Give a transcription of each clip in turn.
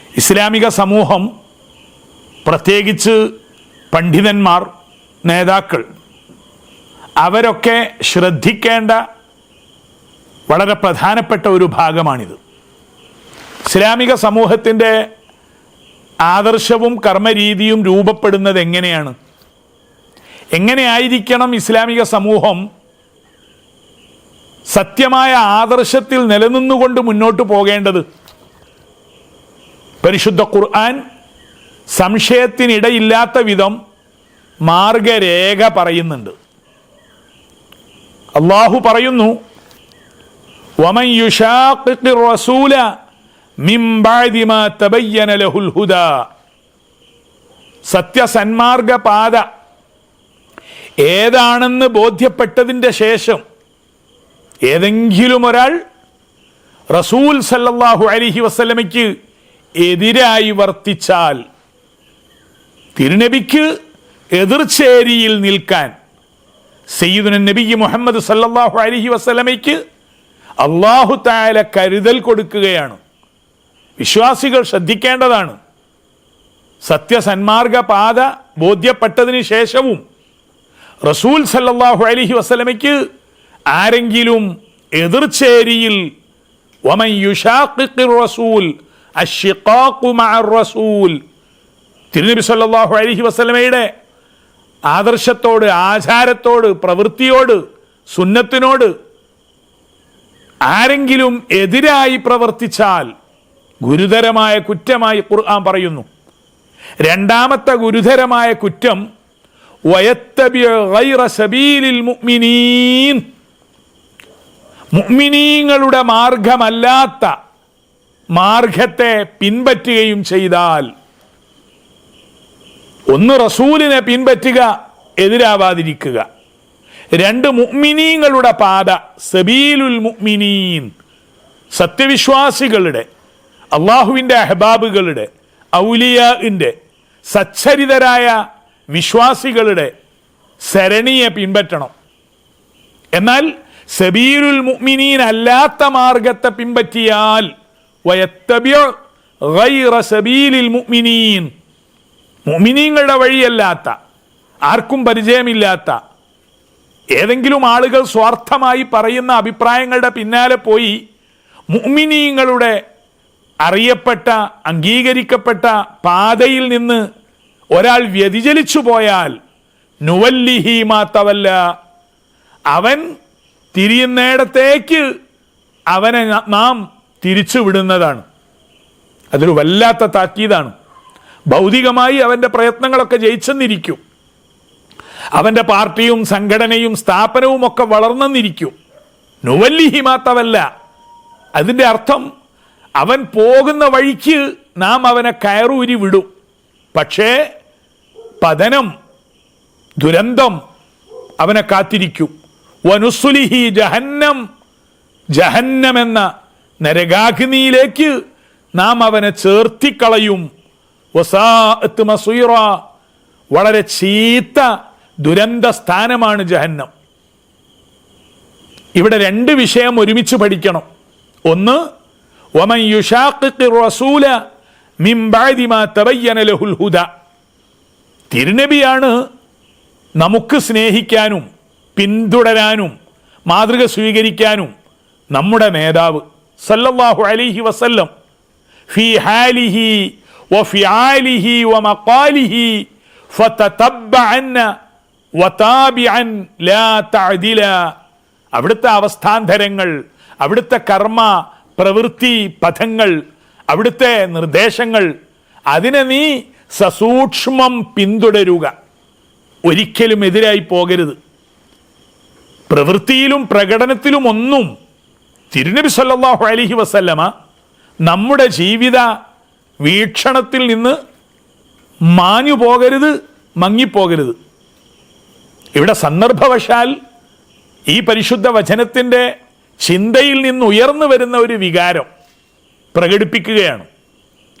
ഇസ്ലാമിക സമൂഹം പ്രത്യേകിച്ച് പണ്ഡിതന്മാർ നേതാക്കൾ അവരൊക്കെ ശ്രദ്ധിക്കേണ്ട വളരെ പ്രധാനപ്പെട്ട ഒരു ഭാഗമാണിത്. ഇസ്ലാമിക സമൂഹത്തിന്റെ ആദർശവും കർമ്മരീതിയും രൂപപ്പെടുന്നത് എങ്ങനെയാണ്? എങ്ങനെയായിരിക്കണം ഇസ്ലാമിക സമൂഹം സത്യമായ ആദർശത്തിൽ നിലനിന്നുകൊണ്ട് മുന്നോട്ട് പോകേണ്ടത്? പരിശുദ്ധ ഖുർആൻ സംശയത്തിനിടയില്ലാത്ത വിധം മാർഗരേഖ പറയുന്നുണ്ട്. അള്ളാഹു പറയുന്നു വമൻ റസൂല മിൻ തബയ്യന ലഹുൽ ഹുദാ. സത്യസന്മാർഗ പാത ഏതാണെന്ന് ബോധ്യപ്പെട്ടതിന്റെ ശേഷം ഏതെങ്കിലും ഒരാൾ റസൂൽ സല്ലല്ലാഹു അലിഹി വസല്ലമയ്ക്ക് എതിരായി വർത്തിച്ചാൽ തിരുനബിക്ക് എതിർചേരിയിൽ നിൽക്കാൻ സയ്യിദുന നബി മുഹമ്മദ് സല്ലാഹു അലഹി വസല്ലമയ്ക്ക് അള്ളാഹു താല കരുതൽ കൊടുക്കുകയാണ്. വിശ്വാസികൾ ശ്രദ്ധിക്കേണ്ടതാണ്. സത്യസന്മാർഗ പാത ബോധ്യപ്പെട്ടതിന് ശേഷവും റസൂൽ സല്ലാഹു അലഹി വസല്ലമയ്ക്ക് ആരെങ്കിലും എതിർചേരിയിൽ റസൂൽ റസൂൽ. തിരുനബി സല്ലാഹു അലഹി വസ്ലമയുടെ ആദർശത്തോട് ആചാരത്തോട് പ്രവൃത്തിയോട് സുന്നത്തിനോട് ആരെങ്കിലും എതിരായി പ്രവർത്തിച്ചാൽ ഗുരുതരമായ കുറ്റമായി ഖുർആൻ പറയുന്നു. രണ്ടാമത്തെ ഗുരുതരമായ കുറ്റം മുഅ്മിനീങ്ങളുടെ മാർഗമല്ലാത്ത മാർഗത്തെ പിൻപറ്റുകയും ചെയ്താൽ ഒന്ന് റസൂലിനെ പിൻപറ്റുക എതിരാവാതിരിക്കുക. രണ്ട് മുഅ്മിനീങ്ങളുടെ പാത സബീലുൽ മുഅ്മിനീൻ സത്യവിശ്വാസികളുടെ അള്ളാഹുവിന്റെ അഹബാബുകളുടെ ഔലിയാഇന്റെ സച്ചരിതരായ വിശ്വാസികളുടെ സരണിയെ പിൻപറ്റണം. എന്നാൽ സബീലുൽ മുഅ്മിനീൻ അല്ലാത്ത മാർഗത്തെ പിൻപറ്റിയാൽ മുഅ്മിനീങ്ങളുടെ വഴിയല്ലാത്ത ആർക്കും പരിചയമില്ലാത്ത ഏതെങ്കിലും ആളുകൾ സ്വാർത്ഥമായി പറയുന്ന അഭിപ്രായങ്ങളുടെ പിന്നാലെ പോയി മുഅ്മിനീങ്ങളുടെ അറിയപ്പെട്ട അംഗീകരിക്കപ്പെട്ട പാതയിൽ നിന്ന് ഒരാൾ വ്യതിചലിച്ചു പോയാൽ നുവല്ലിഹി മാത്തവല്ല അവൻ തിരിയുന്നിടത്തേക്ക് അവനെ ന- നാം തിരിച്ചു വിടുന്നതാണ് അതൊരു വല്ലാത്ത താക്കീതാണ്. ഭൗതികമായി അവന്റെ പ്രയത്നങ്ങളൊക്കെ ജയിച്ചെന്നിരിക്കും. അവന്റെ പാർട്ടിയും സംഘടനയും സ്ഥാപനവും ഒക്കെ വളർന്നെന്നിരിക്കും. നുവല്ലിഹി മാത്രമല്ല അതിന്റെ അർത്ഥം അവൻ പോകുന്ന വഴിക്ക് നാം അവനെ കയറൂരി വിടും. പക്ഷേ പതനം ദുരന്തം അവനെ കാത്തിരിക്കും. വനുസുലിഹി ജഹന്നം ജഹന്നം എന്ന നരകാഗ്നിയിലേക്ക് നാം അവനെ ചേർത്തിക്കളയും. വസാഅത്ത് മസൂറ. വളരെ ചീത്ത ദുരന്ത സ്ഥാനമാണ് ജഹന്നം. ഇവിടെ രണ്ട് വിഷയം ഒരുമിച്ച് പഠിക്കണം. ഒന്ന് വമൻ യുശാഖിഖിർ റസൂല മിൻ ബഅദി മാ ലഹുൽ തിരുനബിയാണ് നമുക്ക് സ്നേഹിക്കാനും പിന്തുടരാനും മാതൃക സ്വീകരിക്കാനും നമ്മുടെ നേതാവ്. സല്ലല്ലാഹു അലൈഹി വസല്ലം ഫി ഹാലിഹി വഫിആലിഹി വമഖാലിഹി ഫതതബ്ബഅന്ന വതാബിഅൻ ലാ അവിടുത്തെ അവസ്ഥാന്തരങ്ങൾ അവിടുത്തെ കർമ്മ പ്രവൃത്തി പഥങ്ങൾ അവിടുത്തെ നിർദ്ദേശങ്ങൾ അതിനെ നീ സസൂക്ഷ്മം പിന്തുടരുക. ഒരിക്കലും എതിരായി പോകരുത്. പ്രവൃത്തിയിലും പ്രകടനത്തിലും ഒന്നും തിരുനബി സല്ലാഹു അലഹി വസല്ലമ നമ്മുടെ ജീവിത വീക്ഷണത്തിൽ നിന്ന് മാഞ്ഞു പോകരുത് മങ്ങിപ്പോകരുത്. ഇവിടെ സന്ദർഭവശാൽ ഈ പരിശുദ്ധ വചനത്തിന്റെ ചിന്തയിൽ നിന്ന് ഉയർന്നു വരുന്ന ഒരു വികാരം പ്രകടിപ്പിക്കുകയാണ്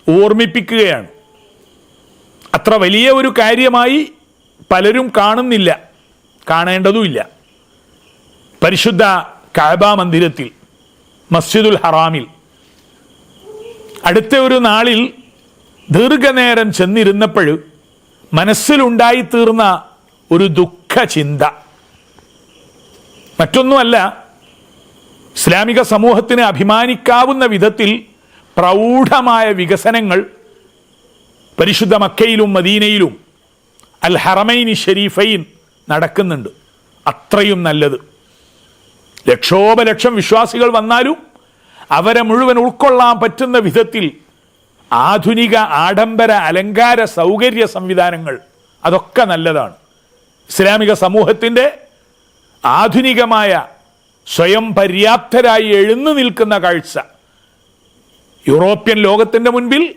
ഓർമ്മിപ്പിക്കുകയാണ്. അത്ര വലിയ ഒരു കാര്യമായി പലരും കാണുന്നില്ല കാണേണ്ടതുമില്ല. പരിശുദ്ധ കാബ മന്ദിരത്തിൽ മസ്ജിദുൽ ഹറാമിൽ. അടുത്ത ഒരു നാളിൽ ദീർഘനേരം ചെന്നിരുന്നപ്പോൾ മനസ്സിലുണ്ടായി തീർന്ന ഒരു ദുഃഖചിന്ത. മറ്റൊന്നുമല്ല ഇസ്ലാമിക സമൂഹത്തിന് അഭിമാനിക്കാവുന്ന വിധത്തിൽ പ്രൗഢമായ വികസനങ്ങൾ പരിശുദ്ധ മക്കയിലും മദീനയിലും അൽ ഹറമൈനി ഷെരീഫൈൻ നടക്കുന്നുണ്ട്. അത്രയും നല്ലത്. ലക്ഷോപലക്ഷം വിശ്വാസികൾ വന്നാലും അവരെ മുഴുവൻ ഉൾക്കൊള്ളാൻ പറ്റുന്ന വിധത്തിൽ ആധുനിക ആഡംബര അലങ്കാര സൗകര്യ സംവിധാനങ്ങൾ അതൊക്കെ നല്ലതാണ്. ഇസ്ലാമിക സമൂഹത്തിന്റെ ആധുനികമായ സ്വയം പര്യാപ്തരായി എഴുന്നു നിൽക്കുന്ന കാഴ്ച. യൂറോപ്യൻ ലോകത്തിന്റെ മുൻപിൽ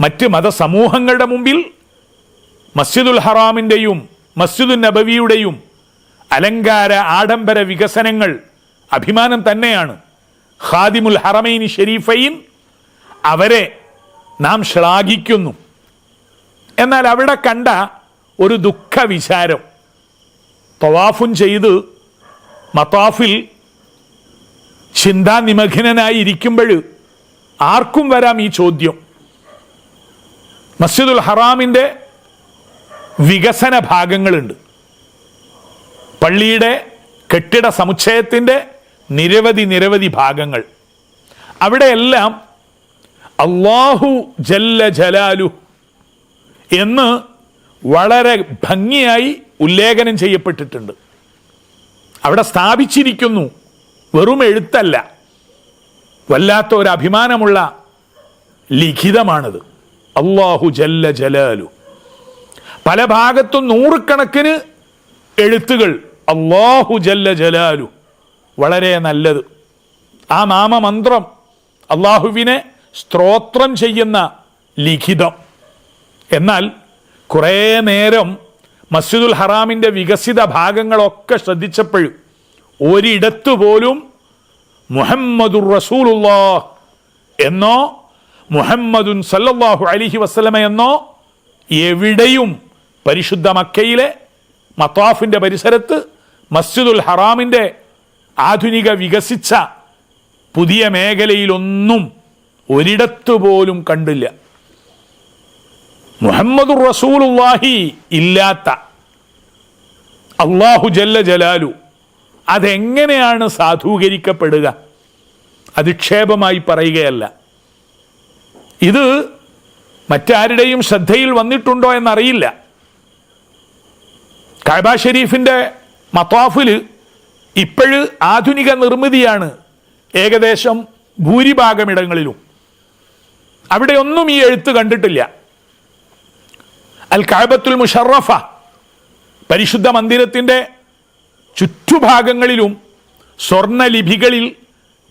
മറ്റ് മതസമൂഹങ്ങളുടെ മുമ്പിൽ മസ്ജിദുൽ ഹറാമിന്റെയും മസ്ജിദുൽ നബവിയുടെയും അലങ്കാര ആഡംബര വികസനങ്ങൾ അഭിമാനം തന്നെയാണ്. ഖാദിമുൽ ഹറമൈൻ ഷെരീഫൈൻ അവരെ നാം ശ്ലാഘിക്കുന്നു. എന്നാൽ അവിടെ കണ്ട ഒരു ദുഃഖ വിചാരം തവാഫും ചെയ്ത് മത്താഫിൽ ചിന്താനിമഗ്നനായി ഇരിക്കുമ്പോൾ ആർക്കും വരാം ഈ ചോദ്യം. മസ്ജിദുൽ ഹറാമിന്റെ വികസന ഭാഗങ്ങളുണ്ട്. പള്ളിയുടെ കെട്ടിട സമുച്ചയത്തിന്റെ നിരവധി നിരവധി ഭാഗങ്ങൾ. അവിടെയെല്ലാം അള്ളാഹു ജല്ല ജലാലു എന്ന് വളരെ ഭംഗിയായി ഉല്ലേഖനം ചെയ്യപ്പെട്ടിട്ടുണ്ട്. അവിടെ സ്ഥാപിച്ചിരിക്കുന്നു. വെറും എഴുത്തല്ല. വല്ലാത്ത ഒരു അഭിമാനമുള്ള ലിഖിതമാണിത്. അള്ളാഹു ജല്ല ജലാലു പല ഭാഗത്തും നൂറുകണക്കിന് എഴുത്തുകൾ അള്ളാഹു ജല്ല ജലാലു. വളരെ നല്ലത്. ആ നാമമന്ത്രം അള്ളാഹുവിനെ സ്ത്രോത്രം ചെയ്യുന്ന ലിഖിതം. എന്നാൽ കുറേ നേരം മസ്ജിദുൽ ഹറാമിന്റെ വികസിത ഭാഗങ്ങളൊക്കെ ശ്രദ്ധിച്ചപ്പോഴും ഒരിടത്തു പോലും മുഹമ്മദുർ റസൂലുള്ളാ എന്നോ മുഹമ്മദുൻ സല്ലല്ലാഹു അലിഹി വസ്ലമ എന്നോ എവിടെയും പരിശുദ്ധ മക്കയിലെ മത്താഫിന്റെ പരിസരത്ത് മസ്ജിദുൽ ഹറാമിന്റെ ആധുനിക വികസിച്ച പുതിയ മേഖലയിലൊന്നും ഒരിടത്തു പോലും കണ്ടില്ല. മുഹമ്മദുർ റസൂലുള്ളാഹി ഇല്ലാത്ത അള്ളാഹു ജല്ല ജലാലു അതെങ്ങനെയാണ് സാധൂകരിക്കപ്പെടുക? അധിക്ഷേപമായി പറയുകയല്ല. ഇത് മറ്റാരുടെയും ശ്രദ്ധയിൽ വന്നിട്ടുണ്ടോ എന്നറിയില്ല. കാബ ഷെരീഫിന്റെ മത്താഫിൽ ഇപ്പോഴ് ആധുനിക നിർമ്മിതിയാണ് ഏകദേശം ഭൂരിഭാഗമിടങ്ങളിലും. ഇടങ്ങളിലും അവിടെയൊന്നും ഈ എഴുത്ത് കണ്ടിട്ടില്ല. അൽ കാബത്തുൽ മുഷറഫ പരിശുദ്ധ മന്ദിരത്തിന്റെ ചുറ്റുഭാഗങ്ങളിലും സ്വർണലിപികളിൽ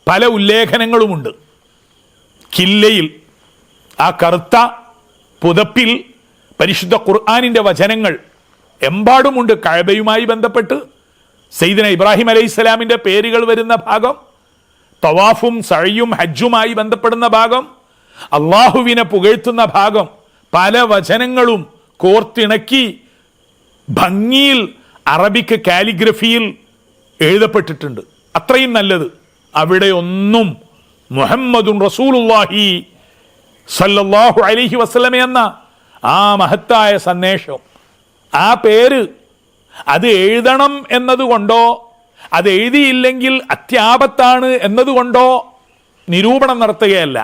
പല ഉല്ലേഖനങ്ങളുമുണ്ട്. കില്ലയിൽ ആ കറുത്ത പുതപ്പിൽ പരിശുദ്ധ ഖുർആാനിന്റെ വചനങ്ങൾ എമ്പാടുമുണ്ട് കഴബയുമായി ബന്ധപ്പെട്ട്. സെയ്ദിന ഇബ്രാഹിം അലൈഹി സ്വലാമിന്റെ പേരുകൾ വരുന്ന ഭാഗം തവാഫും സഴയും ഹജ്ജുമായി ബന്ധപ്പെടുന്ന ഭാഗം അള്ളാഹുവിനെ പുകഴ്ത്തുന്ന ഭാഗം പല വചനങ്ങളും കോർത്തിണക്കി ഭംഗിയിൽ അറബിക്ക് കാലിഗ്രഫിയിൽ എഴുതപ്പെട്ടിട്ടുണ്ട്. അത്രയും നല്ലത്. അവിടെ ഒന്നും മുഹമ്മദും റസൂലുള്ളാഹി സല്ലല്ലാഹു അലൈഹി വസ്ലമ എന്ന ആ മഹത്തായ സന്ദേശം ആ പേര് അത് എഴുതണം എന്നതുകൊണ്ടോ അത് എഴുതിയില്ലെങ്കിൽ അത്യാപത്താണ് എന്നതുകൊണ്ടോ നിരൂപണം നടത്തുകയല്ല.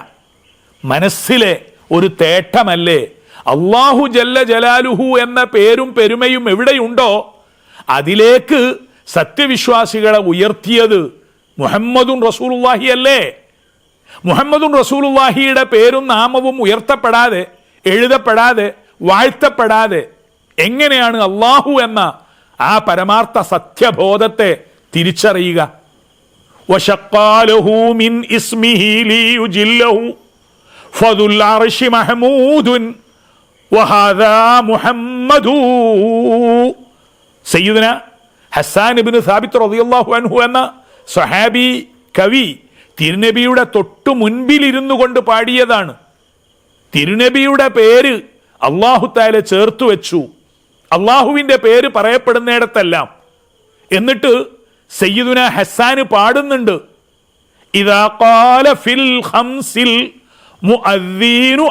മനസ്സിലെ ഒരു തേട്ടമല്ലേ? അള്ളാഹു ജല്ല ജലാലുഹു എന്ന പേരും പെരുമയും എവിടെയുണ്ടോ അതിലേക്ക് സത്യവിശ്വാസികളെ ഉയർത്തിയത് മുഹമ്മദുൻ റസൂലുള്ളാഹി അല്ലേ? മുഹമ്മദുൻ റസൂലുള്ളാഹിയുടെ പേരും നാമവും ഉയർത്തപ്പെടാതെ എഴുതപ്പെടാതെ വാഴ്ത്തപ്പെടാതെ എങ്ങനെയാണ് അള്ളാഹു എന്ന ആ പരമാർത്ഥ സത്യബോധത്തെ തിരിച്ചറിയുക? സയ്യിദന ഹസാൻ ഇബിന് സാബിത്ത് റതിയല്ലാഹു അൻഹു എന്ന സഹാബി കവി തിരുനബിയുടെ തൊട്ടു മുൻപിലിരുന്നു കൊണ്ട് പാടിയതാണ്. തിരുനബിയുടെ പേര് അള്ളാഹുത്താലെ ചേർത്തു വെച്ചു. അള്ളാഹുവിന്റെ പേര് പറയപ്പെടുന്നിടത്തെല്ലാം. എന്നിട്ട് സയ്യിദുന ഹസാന് പാടുന്നുണ്ട്. ഫിൽ ഹംസിൽ മുഅദ്ദീനു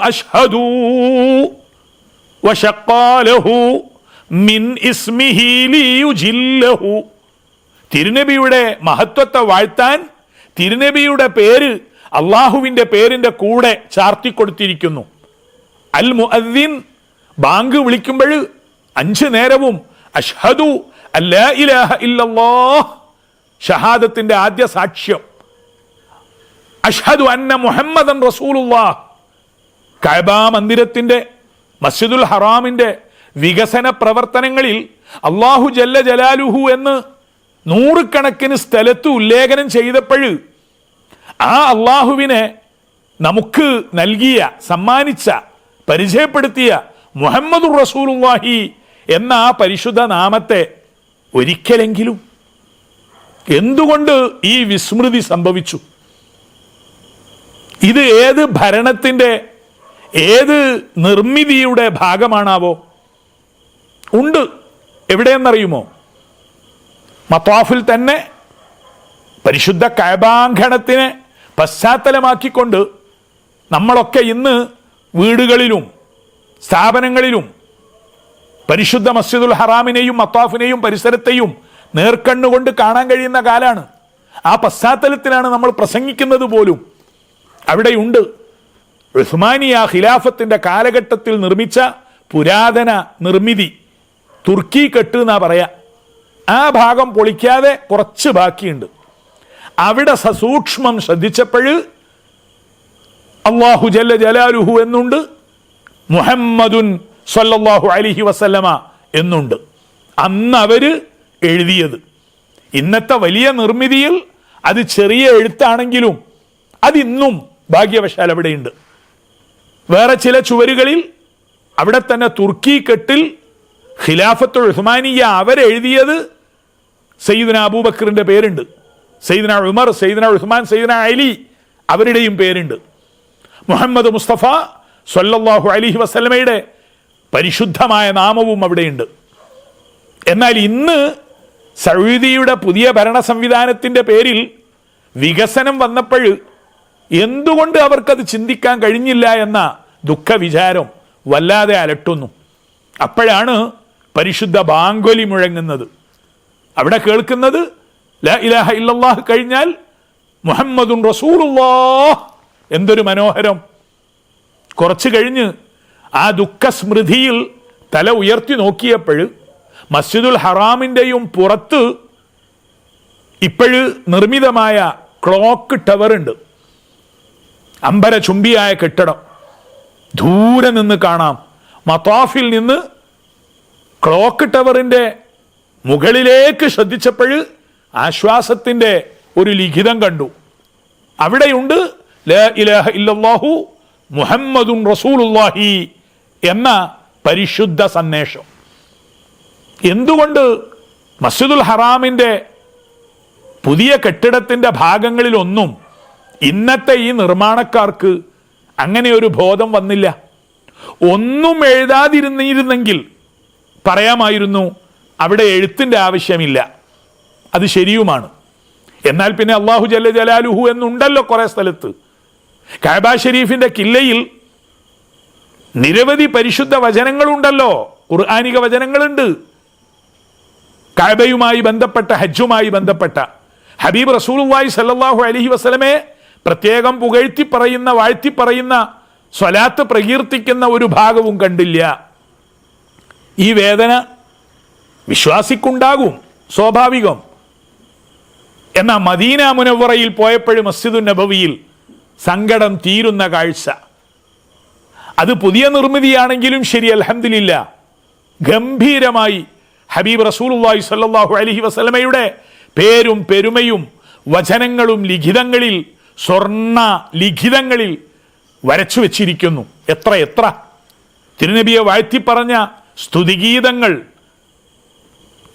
മിൻ ഇസ്മിഹി ലിയുജില്ലഹു. തിരുനബിയുടെ മഹത്വത്തെ വാഴ്ത്താൻ തിരുനബിയുടെ പേര് അള്ളാഹുവിന്റെ പേരിന്റെ കൂടെ ചാർത്തിക്കൊടുത്തിരിക്കുന്നു അൽ മുഅദ്ദീൻ ബാങ്ക് വിളിക്കുമ്പോൾ അഞ്ച് നേരവും അഷ്ഹദു അല്ലാ ഇലാഹ ഇല്ലല്ലാഹ് ഷഹാദത്തിന്റെ ആദ്യ സാക്ഷ്യം. അഷ്ഹദു അന്ന മുഹമ്മദൻ റസൂലുള്ള കഅബ മന്ദിരത്തിന്റെ മസ്ജിദുൽ ഹറാമിന്റെ വികസന പ്രവർത്തനങ്ങളിൽ അള്ളാഹു ജല്ല ജലാലുഹു എന്ന് നൂറുകണക്കിന് സ്ഥലത്ത് ഉല്ലേഖനം ചെയ്തപ്പോൾ ആ അള്ളാഹുവിനെ നമുക്ക് നൽകിയ സമ്മാനിച്ച പരിചയപ്പെടുത്തിയ മുഹമ്മദുർ റസൂലുള്ളാഹി എന്ന ആ പരിശുദ്ധ നാമത്തെ ഒരിക്കലെങ്കിലും എന്തുകൊണ്ട് ഈ വിസ്മൃതി സംഭവിച്ചു? ഇത് ഏത് ഭരണത്തിന്റെ ഏത് നിർമ്മിതിയുടെ ഭാഗമാണാവോ? ഉണ്ട്. എവിടെയെന്നറിയുമോ? മത്താഫിൽ തന്നെ പരിശുദ്ധ കയബാങ്കണത്തിനെ പശ്ചാത്തലമാക്കിക്കൊണ്ട് നമ്മളൊക്കെ ഇന്ന് വീടുകളിലും സ്ഥാപനങ്ങളിലും പരിശുദ്ധ മസ്ജിദുൽ ഹറാമിനെയും മത്താഫിനെയും പരിസരത്തെയും നേർക്കണ്ണുകൊണ്ട് കാണാൻ കഴിയുന്ന കാലാണ്. ആ പശ്ചാത്തലത്തിലാണ് നമ്മൾ പ്രസംഗിക്കുന്നത് പോലും. അവിടെയുണ്ട് ഉസ്മാനിയ ഖിലാഫത്തിന്റെ കാലഘട്ടത്തിൽ നിർമ്മിച്ച പുരാതന നിർമ്മിതി. തുർക്കി കെട്ട് എന്നാ പറയാ. ആ ഭാഗം പൊളിക്കാതെ കുറച്ച് ബാക്കിയുണ്ട്. അവിടെ സസൂക്ഷ്മം ശ്രദ്ധിച്ചപ്പോൾ അള്ളാഹു ജല്ല ജലാലുഹു എന്നുണ്ട്. മുഹമ്മദുൻ സല്ലല്ലാഹു അലിഹി വസല്ലമ എന്നുണ്ട്. അന്ന് അവർ എഴുതിയത്. ഇന്നത്തെ വലിയ നിർമ്മിതിയിൽ അത് ചെറിയ എഴുത്താണെങ്കിലും അതിന്നും ഭാഗ്യവശാൽ അവിടെയുണ്ട്. വേറെ ചില ചുവരുകളിൽ അവിടെ തന്നെ തുർക്കി കെട്ടിൽ ഖിലാഫത്തുൽ ഉസ്മാനിയ അവരെഴുതിയത് സയ്യിദന അബൂബക്കറിന്റെ പേരുണ്ട്. സയ്യിദന ഉമർ സയ്യിദന ഉസ്മാൻ സയ്യിദന അലി അവരുടെയും പേരുണ്ട്. മുഹമ്മദ് മുസ്തഫ സല്ലല്ലാഹു അലിഹി വസല്ലമയുടെ പരിശുദ്ധമായ നാമവും അവിടെയുണ്ട്. എന്നാൽ ഇന്ന് സൗദിയുടെ പുതിയ ഭരണ സംവിധാനത്തിന്റെ പേരിൽ വികസനം വന്നപ്പോൾ എന്തുകൊണ്ട് അവർക്കത് ചിന്തിക്കാൻ കഴിഞ്ഞില്ല എന്ന ദുഃഖവിചാരം വല്ലാതെ അലട്ടുന്നു. അപ്പോഴാണ് പരിശുദ്ധ ബാങ്കൊലി മുഴങ്ങുന്നത്. അവിടെ കേൾക്കുന്നത് ലാ ഇലാഹ ഇല്ലല്ലാഹ് കഴിഞ്ഞാൽ മുഹമ്മദുൻ റസൂലുള്ളാഹ് എന്തൊരു മനോഹരം. കുറച്ച് കഴിഞ്ഞ് ആ ദുഃഖസ്മൃതിയിൽ തല ഉയർത്തി നോക്കിയപ്പോൾ മസ്ജിദുൽ ഹറാമിന്റെയും പുറത്ത് ഇപ്പോഴ് നിർമ്മിതമായ ക്ലോക്ക് ടവർ ഉണ്ട്. അമ്പരചുംബിയായ കെട്ടിടം. ദൂരെ നിന്ന് കാണാം. മത്താഫിൽ നിന്ന് ക്ലോക്ക് ടവറിന്റെ മുകളിലേക്ക് ശ്രദ്ധിച്ചപ്പോൾ ആശ്വാസത്തിന്റെ ഒരു ലിഖിതം കണ്ടു. അവിടെയുണ്ട് ലാ ഇലാഹ ഇല്ലല്ലാഹു മുഹമ്മദുൻ റസൂലുള്ളാഹി എന്ന പരിശുദ്ധ സന്ദേശം. എന്തുകൊണ്ട് മസ്ജിദുൽ ഹറാമിന്റെ പുതിയ കെട്ടിടത്തിന്റെ ഭാഗങ്ങളിലൊന്നും ഇന്നത്തെ ഈ നിർമ്മാണക്കാർക്ക് അങ്ങനെ ഒരു ബോധം വന്നില്ല. ഒന്നും എഴുതാതിരുന്നിരുന്നെങ്കിൽ പറയാമായിരുന്നു അവിടെ എഴുത്തിന്റെ ആവശ്യമില്ല. അത് ശരിയുമാണ്. എന്നാൽ പിന്നെ അള്ളാഹു ജല്ല ജലാലുഹു എന്നുണ്ടല്ലോ കുറേ സ്ഥലത്ത്. കാബ ഷെരീഫിന്റെ കില്ലയിൽ നിരവധി പരിശുദ്ധ വചനങ്ങളുണ്ടല്ലോ. ഖുർആാനിക വചനങ്ങളുണ്ട്. കഴബയുമായി ബന്ധപ്പെട്ട ഹജ്ജുമായി ബന്ധപ്പെട്ട. ഹബീബ് റസൂലുള്ളാഹി സല്ലല്ലാഹു അലൈഹി വസല്ലമയെ പ്രത്യേകം പുകഴ്ത്തി പറയുന്ന വാഴ്ത്തി പറയുന്ന സ്വലാത്ത് പ്രകീർത്തിക്കുന്ന ഒരു ഭാഗവും കണ്ടില്ല. ഈ വേദന വിശ്വാസിക്കുണ്ടാകും സ്വാഭാവികം. എന്നാൽ മദീന മുനവറയിൽ പോയപ്പോഴും മസ്ജിദുൻ നബവിയിൽ സങ്കടം തീരുന്ന കാഴ്ച. അത് പുതിയ നിർമ്മിതിയാണെങ്കിലും ശരി അലഹമില്ല ഗംഭീരമായി ഹബീബ് റസൂലുള്ളാഹി സ്വല്ലല്ലാഹു അലൈഹി വസല്ലമയുടെ പേരും പെരുമയും വചനങ്ങളും ലിഖിതങ്ങളിൽ സ്വർണ ലിഖിതങ്ങളിൽ വരച്ചു വച്ചിരിക്കുന്നു. എത്ര എത്ര? തിരുനബിയെ വാഴ്ത്തി പറഞ്ഞ സ്തുതിഗീതങ്ങൾ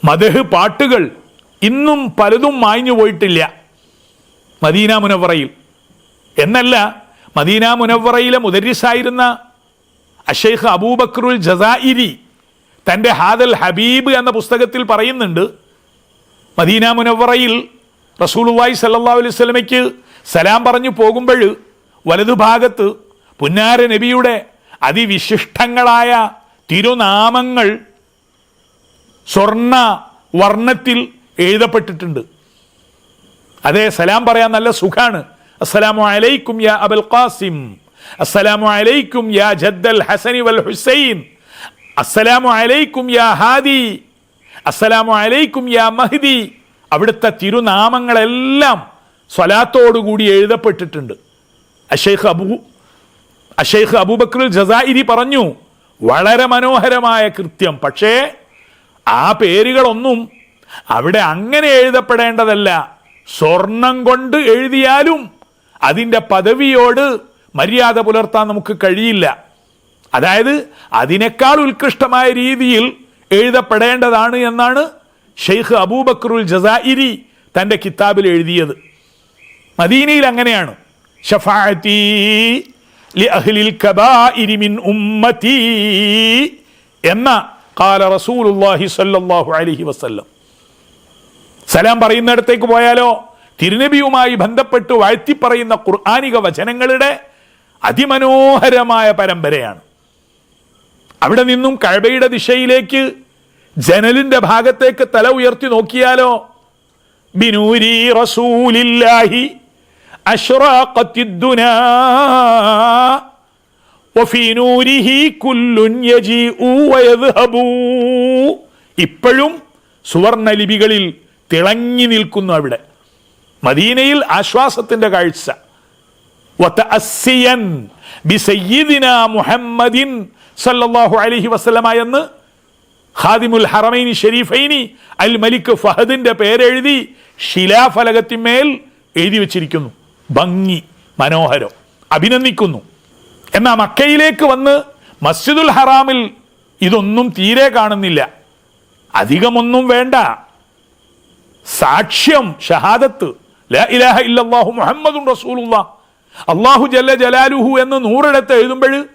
മദഹ് പാട്ടുകൾ ഇന്നും പലതും മായ്ഞ്ഞു പോയിട്ടില്ല. മദീന മുനവറയിൽ എന്നല്ല മദീന മുനവറയിലെ മുദരിസായിരുന്ന അഷെയ്ഖ് അബൂബക്രുൽ ജസാഇരി തന്റെ ഹാദൽ ഹബീബ് എന്ന പുസ്തകത്തിൽ പറയുന്നുണ്ട് മദീന മുനവറയിൽ റസൂലുള്ളാഹി സല്ലല്ലാഹു അലൈഹി വസല്ലമയ്ക്ക് സലാം പറഞ്ഞു പോകുമ്പോൾ വലതുഭാഗത്ത് പുന്നാര നബിയുടെ അതിവിശിഷ്ടങ്ങളായ തിരുനാമങ്ങൾ സ്വർണ വർണത്തിൽ എഴുതപ്പെട്ടിട്ടുണ്ട്. അതെ സലാം പറയാൻ നല്ല സുഖാണ്. അസ്സലാമു അലൈക്കും യാ അബൽ ഖാസിം. അസ്സലാമു അലൈക്കും യാ ജദ്ദൽ ഹസനി വൽ ഹുസൈൻ. അസ്സലാമു അലൈക്കും യാ ഹാദി. അസ്സലാമു അലൈക്കും യാ മഹ്ദി. അവിടുത്തെ തിരുനാമങ്ങളെല്ലാം സ്വലാത്തോടുകൂടി എഴുതപ്പെട്ടിട്ടുണ്ട്. അഷേഖ് അബൂ അഷേഖ് അബൂബക്രുൽ ജസായിരി പറഞ്ഞു വളരെ മനോഹരമായ കൃത്യം. പക്ഷേ ആ പേരുകളൊന്നും അവിടെ അങ്ങനെ എഴുതപ്പെടേണ്ടതല്ല. സ്വർണം കൊണ്ട് എഴുതിയാലും അതിന്റെ പദവിയോട് മര്യാദ പുലർത്താൻ നമുക്ക് കഴിയില്ല. അതായത് അതിനേക്കാൾ ഉത്കൃഷ്ടമായ രീതിയിൽ എഴുതപ്പെടേണ്ടതാണ് എന്നാണ് ഷെയ്ഖ് അബൂബക്കറുൽ ജസാഇരി തന്റെ കിതാബിൽ എഴുതിയത്. മദീനയിൽ അങ്ങനെയാണ്. ഷഫാഅത്തി ലിഅഹ്ലിൽ കബാഇരി മിൻ ഉമ്മതി എന്ന കാല റസൂലുള്ളാഹി സ്വല്ലല്ലാഹു അലൈഹി വസല്ലം. സലാം പറയുന്നിടത്തേക്ക് പോയാലോ? തിരുനബിയുമായി ബന്ധപ്പെട്ട് വാഴ്ത്തി പറയുന്ന ഖുർആാനിക വചനങ്ങളുടെ അതിമനോഹരമായ പരമ്പരയാണ്. അവിടെ നിന്നും കഴബയുടെ ദിശയിലേക്ക് ജനലിന്റെ ഭാഗത്തേക്ക് തല ഉയർത്തി നോക്കിയാലോ? ബിനൂരി റസൂലില്ലാഹി ഇപ്പോഴും സുവർണ ലിപികളിൽ തിളങ്ങി നിൽക്കുന്നു അവിടെ. മദീനയിൽ ആശ്വാസത്തിന്റെ കാഴ്ച. മുഹമ്മദിൻ സല്ലല്ലാഹു അലൈഹി വസല്ലമ എന്ന് ഖാദിമുൽ ഹറമൈനി ഷരീഫൈനി അൽ മലിക് ഫഹദിന്റെ പേരെഴുതി ശിലാഫലകത്തിന്മേൽ എഴുതി വച്ചിരിക്കുന്നു. ഭംഗി മനോഹരം അഭിനന്ദിക്കുന്നു. എന്നാൽ മക്കയിലേക്ക് വന്ന് മസ്ജിദുൽ ഹറാമിൽ ഇതൊന്നും തീരെ കാണുന്നില്ല. അധികമൊന്നും വേണ്ട. സാക്ഷ്യം ഷഹാദത്ത് ലാ ഇലാഹ ഇല്ലല്ലാഹു മുഹമ്മദുൻ റസൂലുള്ള. അള്ളാഹു ജല്ല ജലാലുഹു എന്ന് നൂറിടത്ത് എഴുതുമ്പോൾ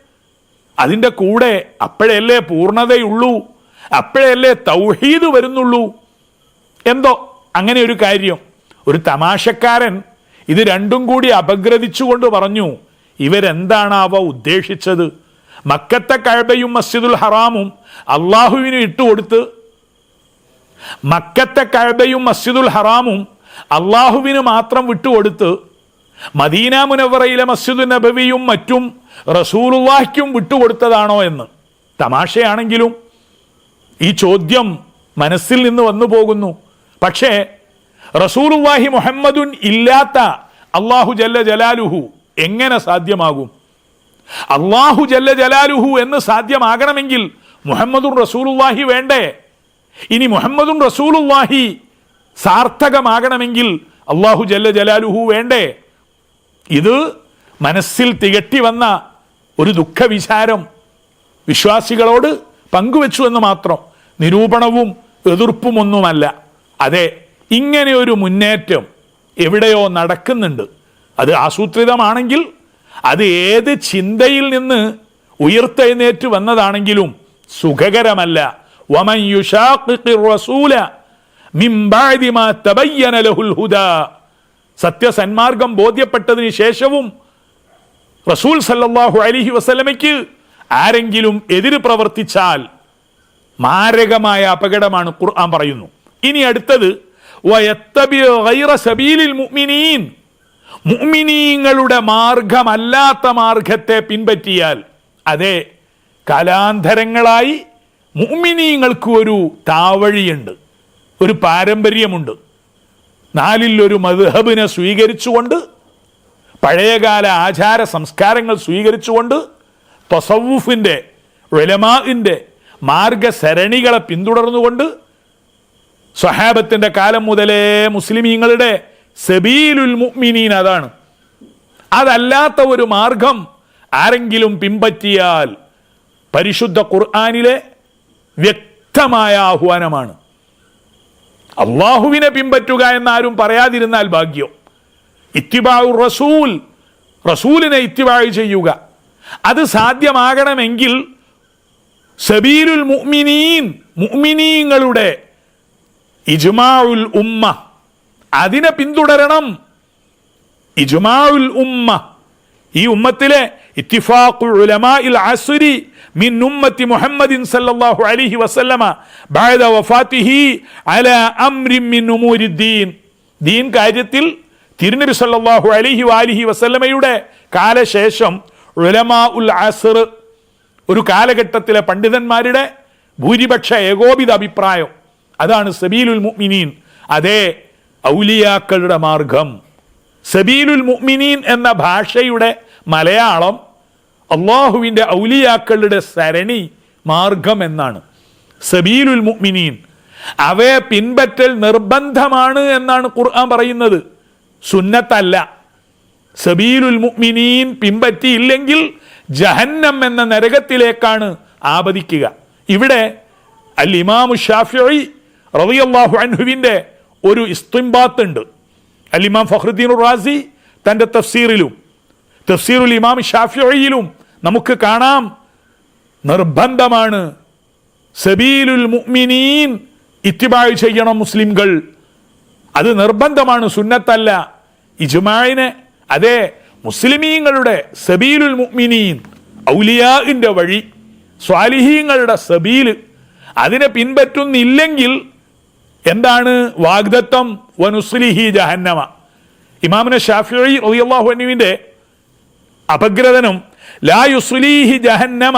അതിന്റെ കൂടെ അപ്പോഴല്ലേ പൂർണതയുള്ളൂ അപ്പോഴല്ലേ തൗഹീദ് വരുന്നുള്ളൂ. എന്തോ അങ്ങനെ ഒരു കാര്യം. ഒരു തമാശക്കാരൻ ഇത് രണ്ടും കൂടി അപഗ്രഥിച്ചുകൊണ്ട് പറഞ്ഞു ഇവരെന്താണ് അവ ഉദ്ദേശിച്ചത്? മക്കത്തെ കഴബയും മസ്ജിദുൽ ഹറാമും അള്ളാഹുവിന് ഇട്ടുകൊടുത്ത് മക്കത്തെ കഴബയും മസ്ജിദുൽ ഹറാമും അള്ളാഹുവിന് മാത്രം വിട്ടുകൊടുത്ത് മദീന മുനവറയിലെ മസ്ജിദ് നബവിയും മറ്റും റസൂലുള്ളാഹിക്കും വിട്ടുകൊടുത്തതാണോ എന്ന്. തമാശയാണെങ്കിലും ഈ ചോദ്യം മനസ്സിൽ നിന്ന് വന്നു പോകുന്നു. പക്ഷേ റസൂലുള്ളാഹി മുഹമ്മദുൻ ഇല്ലാത്ത അള്ളാഹു ജല്ല ജലാലുഹു എങ്ങനെ സാധ്യമാകും? അള്ളാഹു ജല്ല ജലാലുഹു എന്ന് സാധ്യമാകണമെങ്കിൽ മുഹമ്മദുൻ റസൂലുള്ളാഹി വേണ്ടേ? ഇനി മുഹമ്മദുൻ റസൂലുള്ളാഹി സാർത്ഥകമാകണമെങ്കിൽ അള്ളാഹു ജല്ല ജലാലുഹു വേണ്ടേ? ഇത് മനസ്സിൽ തികട്ടി വന്ന ഒരു ദുഃഖവിചാരം വിശ്വാസികളോട് പങ്കുവെച്ചു എന്ന് മാത്രം നിരൂപണവും എതിർപ്പുമൊന്നുമല്ല. അതെ ഇങ്ങനെ ഒരു മുന്നേറ്റം എവിടെയോ നടക്കുന്നുണ്ട്. അത് ആസൂത്രിതമാണെങ്കിൽ അത് ഏത് ചിന്തയിൽ നിന്ന് ഉയർത്തെഴുന്നേറ്റ് വന്നതാണെങ്കിലും സുഖകരമല്ല. യുശാഖിഖിർ റസൂല മിൻ ബഅദി മാ തബയ്യന ലഹുൽ ഹുദാ. സത്യസന്മാർഗം ബോധ്യപ്പെട്ടതിന് ശേഷവും റസൂൽ സല്ലാഹു അലിഹി വസല്ലമയ്ക്ക് ആരെങ്കിലും എതിര് പ്രവർത്തിച്ചാൽ മാരകമായ അപകടമാണ് ഖുർആൻ പറയുന്നു. ഇനി അടുത്തത് മുഅ്മിനീങ്ങളുടെ മാർഗമല്ലാത്ത മാർഗത്തെ പിൻപറ്റിയാൽ അതെ കലാന്തരങ്ങളായി മുഅ്മിനീങ്ങൾക്ക് ഒരു താവഴിയുണ്ട് ഒരു പാരമ്പര്യമുണ്ട്. നാലിൽ ഒരു സ്വീകരിച്ചുകൊണ്ട് പഴയകാല ആചാര സംസ്കാരങ്ങൾ സ്വീകരിച്ചുകൊണ്ട് തൊസവൂഫിന്റെ വെലമാഇന്റെ മാർഗസരണികളെ പിന്തുടർന്നുകൊണ്ട് സ്വഹാബത്തിന്റെ കാലം മുതലേ മുസ്ലിമീങ്ങളുടെ സബീലുൽ മുഅ്മിനീൻ അതാണ്. അതല്ലാത്ത ഒരു മാർഗം ആരെങ്കിലും പിമ്പറ്റിയാൽ പരിശുദ്ധ ഖുർആാനിലെ വ്യക്തമായ ആഹ്വാനമാണ്. അള്ളാഹുവിനെ പിൻപറ്റുക എന്നാരും പറയാതിരുന്നാൽ ഭാഗ്യം. ഇത്തിബാഉ റസൂൽ റസൂലിനെ ഇത്തിബാഴ് ചെയ്യുക. അത് സാധ്യമാകണമെങ്കിൽ സബീലുൽ മുഅ്മിനീൻ മുഅ്മിനീങ്ങളുടെ ഇജ്മാഉൽ ഉമ്മ അതിനെ പിന്തുടരണം. ഇജ്മാഉൽ ഉമ്മ. ഈ ഉമ്മത്തിലെ ഇത്തിഫാഖു ഉലമാഇൽ അസ്രി മിൻ ഉമ്മത്തി മുഹമ്മദിൻ സല്ലല്ലാഹു അലൈഹി വസല്ലമ ബഅദ വഫാത്തിഹി അലാ അംരി മിൻ ഉമൂരിദ്ദീൻ. ദീൻ കാര്യത്തിൽ തിരുനബി സല്ലല്ലാഹു അലൈഹി വാലിഹി വസല്ലമയുടെ കാലശേഷം ഉലമാ ഉൽ അസ്ർ ഒരു കാലഘട്ടത്തിലെ പണ്ഡിതന്മാരുടെ ഭൂരിപക്ഷ ഏകോപിത അഭിപ്രായം. അതാണ് സബീലുൽ മുഅ്മിനീൻ. അതേ ഔലിയാക്കളുടെ മാർഗം. സബീലുൽ മുഅ്മിനീൻ എന്ന ഭാഷയുടെ മലയാളം അള്ളാഹുവിന്റെ ഔലിയാക്കളുടെ സരണി മാർഗം എന്നാണ്. സബീലുൽ മുഅ്മിനീൻ. അവയെ പിൻപറ്റൽ നിർബന്ധമാണ് എന്നാണ് ഖുർആൻ പറയുന്നത്. സുന്നത്തല്ല. സബീലുൽ മുഅ്മിനീൻ പിൻപറ്റിയില്ലെങ്കിൽ ജഹന്നം എന്ന നരകത്തിലേക്കാണ് ആപതിക്കുക. ഇവിടെ അൽ ഇമാമു ഷാഫി റളിയല്ലാഹു അൻഹുവിന്റെ ഒരു ഇസ്തിംബാത്ത് ഉണ്ട് അൽ ഇമാം ഫഖ്റുദ്ദീൻ റാസി തന്റെ തഫ്സീറിലും തഫ്സീറുൽ ഇമാം ഷാഫിഈയിലും നമുക്ക് കാണാം. നിർബന്ധമാണ്. സബീലുൽ മുഅ്മിനീൻ ഇത്തിബായ് ചെയ്യണം മുസ്ലിംകൾ. അത് നിർബന്ധമാണ് സുന്നത്തല്ല. ഇജ്മായിനെ അതെ മുസ്ലിമീങ്ങളുടെ സബീലുൽ മുഅ്മിനീൻ ഔലിയാഇന്റെ വഴി സ്വാലിഹീങ്ങളുടെ സബീൽ അതിനെ പിൻപറ്റുന്നില്ലെങ്കിൽ എന്താണ്? വാഗ്ദത്തം വനുസ്ലിഹി ജഹന്നമ. ഇമാമിനെ ഷാഫി റളിയല്ലാഹു അൻഹുവിന്റെ അപഗ്രഥനം ലാ യുസ്ലീഹി ജഹന്നമ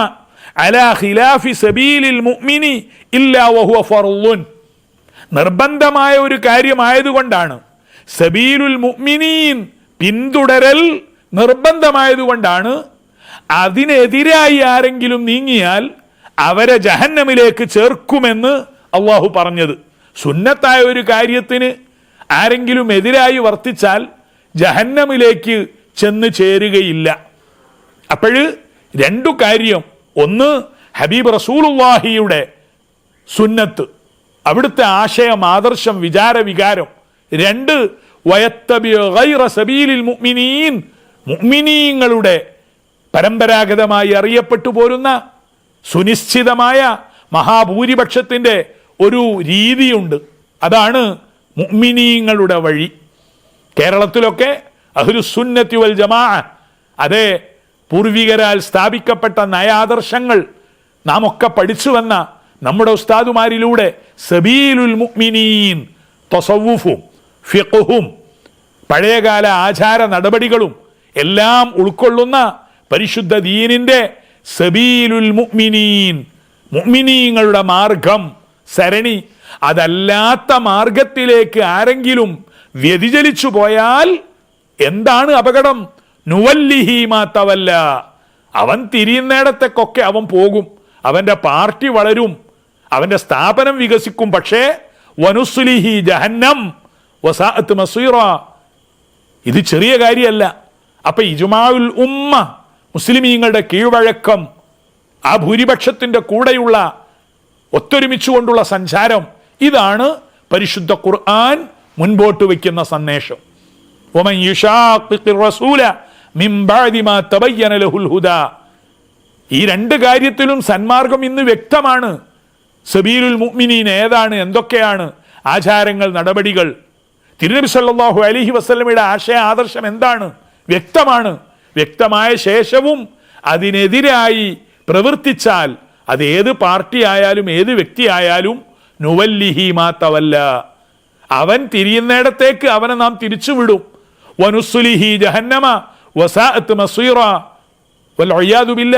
അലാ ഖിലാഫി സബീലിൽ മുഅ്മിനി ഇല്ലാ വഹുവ ഫർളുൻ നിർബന്ധമായ ഒരു കാര്യമായതുകൊണ്ടാണ് സബീലുൽ മുഅ്മിനീൻ പിന്തുടരൽ നിർബന്ധമായതുകൊണ്ടാണ് അതിനെതിരായി ആരെങ്കിലും നീങ്ങിയാൽ അവരെ ജഹന്നമിലേക്ക് ചേർക്കുമെന്ന് അള്ളാഹു പറഞ്ഞത്. സുന്നത്തായ ഒരു കാര്യത്തിന് ആരെങ്കിലും എതിരായി വർത്തിച്ചാൽ ജഹന്നമിലേക്ക് ചെന്ന് ചേരുകയില്ല. അപ്പോഴ് രണ്ടു കാര്യം. ഒന്ന് ഹബീബ് റസൂലുള്ളാഹിയുടെ സുന്നത്ത് അവിടുത്തെ ആശയം ആദർശം വിചാര വികാരം രണ്ട് മുഅ്മിനീങ്ങളുടെ പരമ്പരാഗതമായി അറിയപ്പെട്ടു പോരുന്ന സുനിശ്ചിതമായ മഹാഭൂരിപക്ഷത്തിന്റെ ഒരു രീതിയുണ്ട്. അതാണ് മുഅ്മിനീങ്ങളുടെ വഴി. കേരളത്തിലൊക്കെ അഹ്ലുസുന്നത്തി വൽ ജമാ അതേ പൂർവികരാൽ സ്ഥാപിക്കപ്പെട്ട നയാദർശങ്ങൾ നാം ഒക്കെ പഠിച്ചു വന്ന നമ്മുടെ ഉസ്താദുമാരിലൂടെ സബീലുൽ മുഅ്മിനീൻ തൊസവുഫും ഫിഖുഹും പഴയകാല ആചാര നടപടികളും എല്ലാം ഉൾക്കൊള്ളുന്ന പരിശുദ്ധ ദീനിന്റെ സബീലുൽ മുഅ്മിനീൻ മുഅ്മിനീങ്ങളുടെ മാർഗം സരണി. അതല്ലാത്ത മാർഗത്തിലേക്ക് ആരെങ്കിലും വ്യതിചലിച്ചു പോയാൽ എന്താണ് അപകടം? നുവല്ലിഹീമാത്തവല്ല അവൻ തിരിയുന്നിടത്തേക്കൊക്കെ അവൻ പോകും. അവന്റെ പാർട്ടി വളരും. അവന്റെ സ്ഥാപനം വികസിക്കും. പക്ഷേ വനുസുലിഹി ജഹന്നം വസാഅത്ത് മസീറ. ഇത് ചെറിയ കാര്യമല്ല. അപ്പൊ ഇജുമാഉൽ ഉമ്മ മുസ്ലിമീങ്ങളുടെ കീഴ്വഴക്കം ആ ഭൂരിപക്ഷത്തിന്റെ കൂടെയുള്ള ഒത്തൊരുമിച്ചുകൊണ്ടുള്ള സഞ്ചാരം ഇതാണ് പരിശുദ്ധ ഖുർആൻ മുൻപോട്ട് വയ്ക്കുന്ന സന്ദേശം. ഒമൻ യുഷാ റസൂല ഈ രണ്ട് കാര്യത്തിലും സന്മാർഗം ഇന്ന് വ്യക്തമാണ്. സബീലുൽ മുഅ്മിനീൻ ഏതാണ് എന്തൊക്കെയാണ് ആചാരങ്ങൾ നടപടികൾ. തിരുനബി സല്ലാഹു അലഹി വസ്ലമിയുടെ ആശയ ആദർശം എന്താണ് വ്യക്തമാണ്. വ്യക്തമായ ശേഷവും അതിനെതിരായി പ്രവർത്തിച്ചാൽ അത് ഏത് പാർട്ടി ആയാലും ഏത് വ്യക്തി ആയാലും നുവല്ലിഹി മാത്തവല്ല അവൻ തിരിയുന്നിടത്തേക്ക് അവനെ നാം തിരിച്ചുവിടും. വനുസുലിഹി ജഹന്നമ വസാഅത്ത് മസീറ ബില്ല.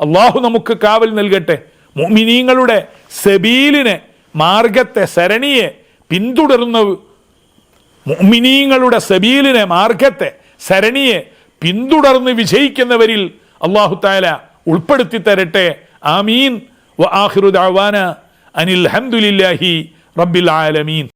അള്ളാഹു നമുക്ക് കാവൽ നൽകട്ടെ. മുഅ്മിനീങ്ങളുടെ സബീലിനെ മാർഗത്തെ സരണിയെ പിന്തുടരുന്ന മുഅ്മിനീങ്ങളുടെ സബീലിനെ മാർഗത്തെ സരണിയെ പിന്തുടർന്ന് വിജയിക്കുന്നവരിൽ അള്ളാഹു താല ഉൾപ്പെടുത്തി തരട്ടെ. ആമീൻ. വ ആഖിറു ദഅവാന അനിൽ ഹംദുലില്ലാഹി റബ്ബിൽ ആലമീൻ.